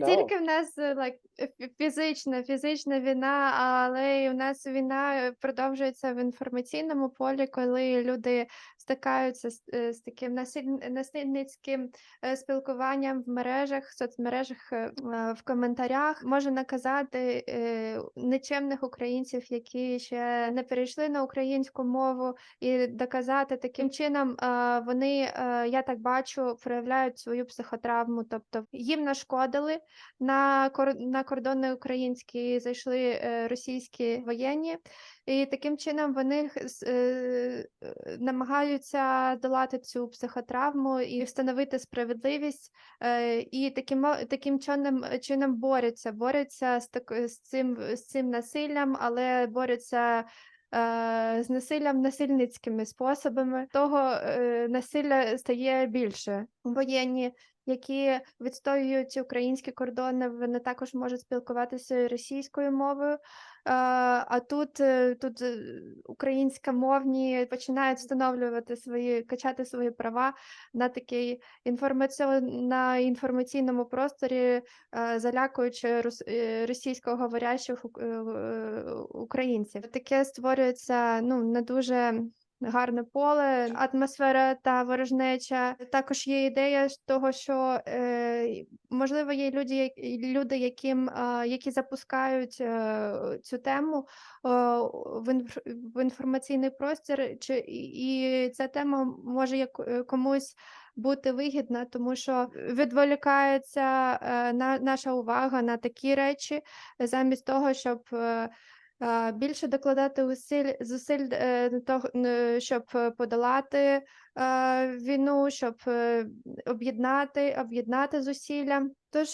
Не тільки в нас е, like, фізична, фізична війна, але й у нас війна е, продовжується в інформаційному полі, коли люди стикаються з, е, з таким насиль- насильницьким спілкуванням в мережах, соцмережах, е, е, в коментарях. Може наказати нечемних українців, які ще не перейшли на українську мову, і доказати таким чином вони, я так бачу, проявляють свою психотравму, тобто їм нашкодили на кор на кордони українські зайшли е, російські воєнні, і таким чином вони е, намагаються долати цю психотравму і встановити справедливість, е, і таким таким чином чином борються, борються з так з цим з цим насиллям, але борються. З насиллям насильницькими способами того насилля стає більше. Воєнні які відстоюють українські кордони, вони також можуть спілкуватися російською мовою. А, а тут, е, тут е, українськомовні починають встановлювати свої, качати свої права на інформаціон, на інформаційному просторі, е, залякуючи рос- е, російськоговорящих ук- е, е, українців. Таке створюється ну не дуже. Гарне поле, атмосфера та ворожнеча. Також є ідея того, що е, можливо є люди, люди, яким які запускають е, цю тему е, в, інф- інформаційний простір, чи і ця тема може комусь бути вигідна, тому що відволікається на наша увага на такі речі, замість того, щоб. Е, Більше докладати усиль, зусиль е, того, е, щоб подолати війну, щоб об'єднати, об'єднати зусилля. Тож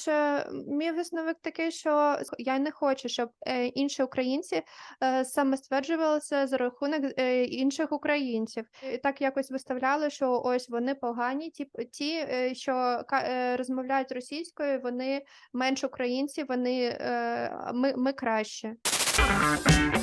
мій висновок такий, що я не хочу, щоб інші українці е, самостверджувалися за рахунок інших українців. І так якось виставляли, що ось вони погані, ті, ті що розмовляють російською, вони менш українці, вони ми, ми краще. Thank you.